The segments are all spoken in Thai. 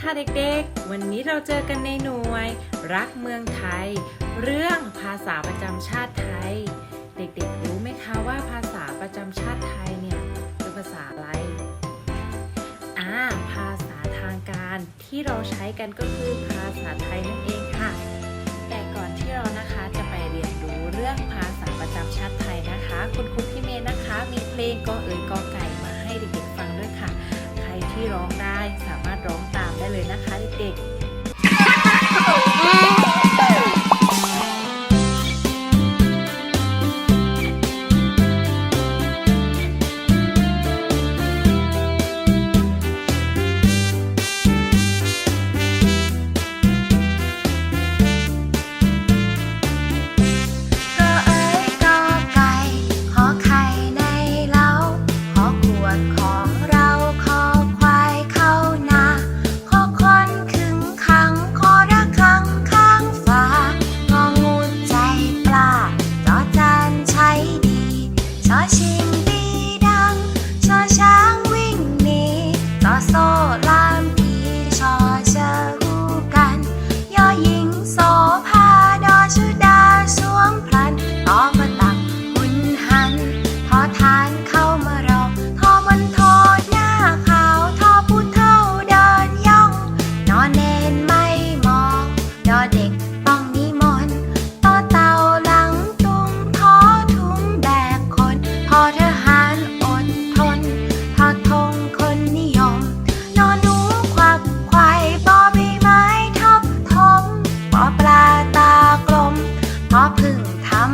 ค่ะเด็กๆ วันนี้เราเจอกันในหน่วย รักเมืองไทย เรื่องภาษาประจำชาติไทย เด็กๆ รู้ไหมคะว่าภาษาประจำชาติไทยเนี่ยคือภาษาอะไรอ่าภาษาทางการที่เราใช้กันก็คือภาษาไทยนั่นเองค่ะ แต่ก่อนที่เรานะคะจะไปเรียนรู้เรื่องภาษาประจำชาติไทยนะคะ คุณครูพี่เมย์นะคะ มีเพลงกอเอ๋ยกอก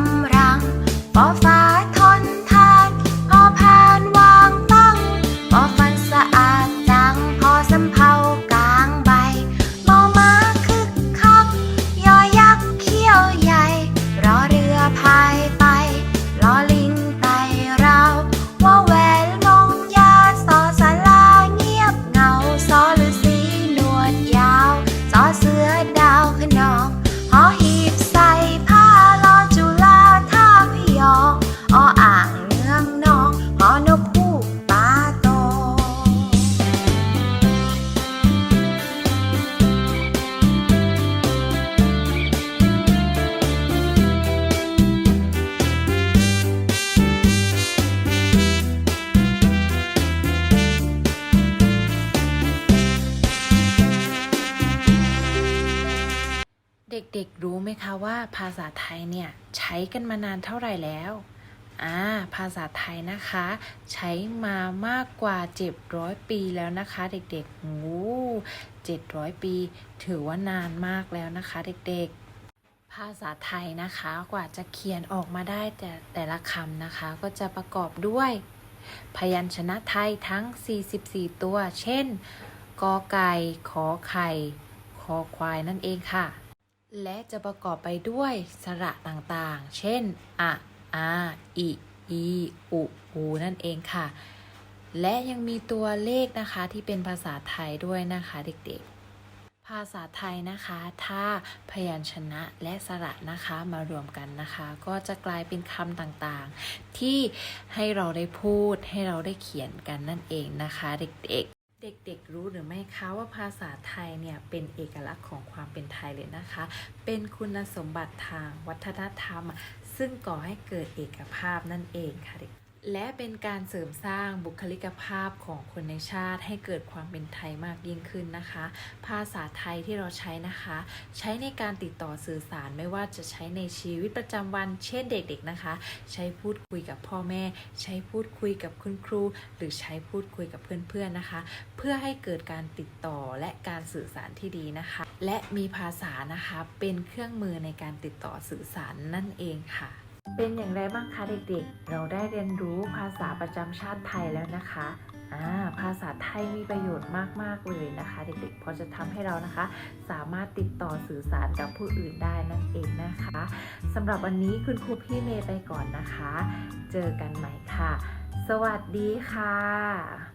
ำรังปอฟ้า เด็กๆรู้ไหมคะว่าภาษาไทยเนี่ยใช้กันมานานเท่าไหร่แล้วอ่าภาษาไทยนะคะ ใช้มามากกว่า 700 ปีแล้วนะคะ เด็กๆโอ้700 ปี ถือว่านานมากแล้วนะคะ เด็กๆ ภาษาไทยนะคะกว่าจะเขียนออกมาได้แต่แต่ละคำนะคะ ก็จะประกอบด้วย พยัญชนะไทยทั้ง 44 ตัว เช่น กอไก่ ขอไข่ คอควายนั่นเองค่ะ และจะประกอบไปด้วยสระต่างๆ เช่น อะ อา อิ อี อุ อู นั่นเองค่ะ และยังมีตัวเลขนะคะที่เป็นภาษาไทยด้วยนะคะเด็กๆ ภาษาไทยนะคะ ถ้าพยัญชนะและสระนะคะมารวมกันนะคะ ก็จะกลายเป็นคำต่างๆ ที่ให้เราได้พูดให้เราได้เขียนกันนั่นเองนะคะเด็กๆ เด็กๆรู้หรือไม่คะว่าภาษาไทยเนี่ยเป็นเอกลักษณ์ของความเป็นไทยเลยนะคะ เป็นคุณสมบัติทางวัฒนธรรม ซึ่งก่อให้เกิดเอกภาพนั่นเองค่ะเด็ก และเป็นการเสริมสร้างบุคลิกภาพของคนในชาติให้เกิดความเป็นไทยมากยิ่งขึ้นนะคะ ภาษาไทยที่เราใช้นะคะ ใช้ในการติดต่อสื่อสารไม่ว่าจะใช้ในชีวิตประจำวัน เช่นเด็กๆนะคะ ใช้พูดคุยกับพ่อแม่ ใช้พูดคุยกับคุณครู หรือใช้พูดคุยกับเพื่อนๆนะคะ เพื่อให้เกิดการติดต่อและการสื่อสารที่ดีนะคะ และมีภาษานะคะเป็นเครื่องมือในการติดต่อสื่อสารนั่นเองค่ะ เป็นอย่างไรบ้างคะเด็กๆ เราได้เรียนรู้ภาษาประจำชาติไทยแล้วนะคะภาษาไทยมีประโยชน์มาก ๆ เลยนะคะ เด็กๆเพราะจะทำให้เรานะคะ สามารถติดต่อสื่อสารกับผู้อื่นได้นั่นเองนะคะสำหรับวันนี้คุณครูพี่เมย์ไปก่อนนะคะ เจอกันใหม่ค่ะ สวัสดีค่ะ